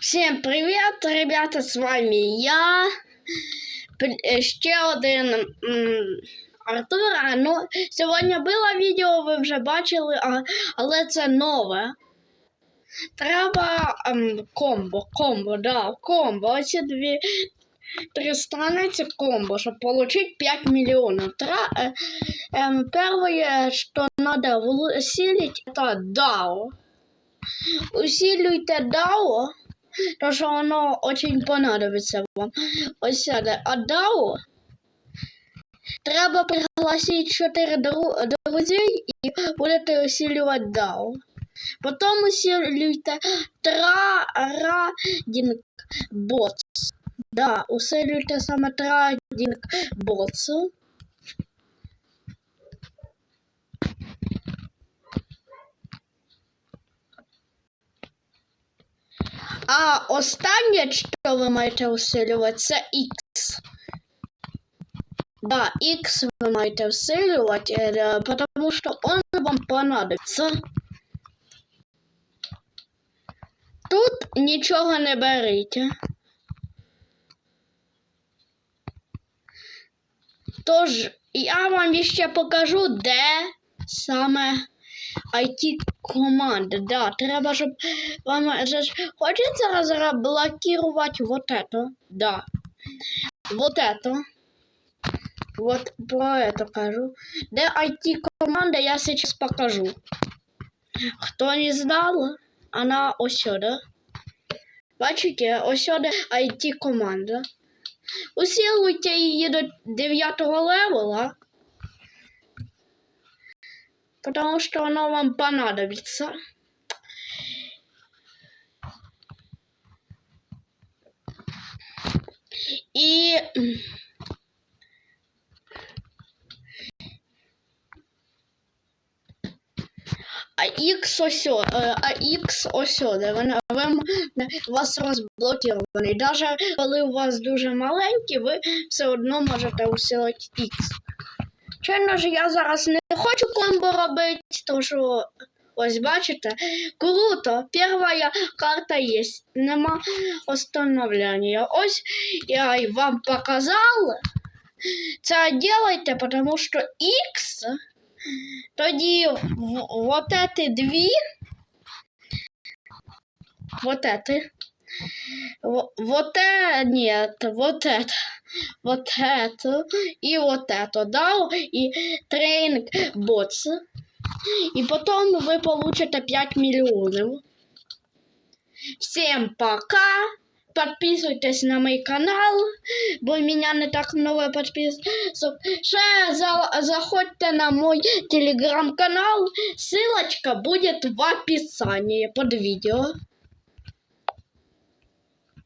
Всем привет, ребята, с вами я. П- е, Ще один м, Артур. А, Ну, сьогодні було відео, ви вже бачили, а, але це нове. Треба ем, комбо, комбо, да, комбо. Оці дві три страниці комбо, щоб получить 5 миллионов. Тра, э, эм, первое, что надо усилить, это DAO. Усилюйте DAO, то що воно очень понадобиться вам. Ось сяде. А DAO треба пригласити 4 дру- друзей і будете усилювати DAO. Потім усилюйте Trading Bots. Да, усилюйте саме Trading Bots. А останнє, що ви маєте усилювати, це X. Да, X ви маєте усилювати, е, потому що он вам понадобиться. Тут нічого не беріть. Тож, я вам ще покажу, де саме IT команди. Да, треба, щоб вам же ж хочеться разблокировать вот это. Да. Вот это. Вот про это кажу. Де IT команда, я сейчас покажу. Хто не знал, она ось сюди. Бачите, ось сюди IT команда. Усилуйте її до 9 левела. Потому что оно вам понадобится. И а X ось, е, а X ось, сюди, вона вам вас розблокований. Даже коли у вас дуже маленький, ви все одно можете усилити X. Чайно ж я зараз не хочу комбо робити, тому що ось бачите, круто. Перша карта є, нема остановлення. Ось я й вам показала. Це делайте, потому що X тоді вот эти дві, вот эти, вот это, нет, вот это, вот это и вот это, да, и тренинг ботс. И потом вы получите 5 миллионов. Всем пока! Подписывайтесь на мой канал, бо меня не так много подписок. Ще за, заходьте на мой телеграм-канал, ссылочка будет в описании под видео.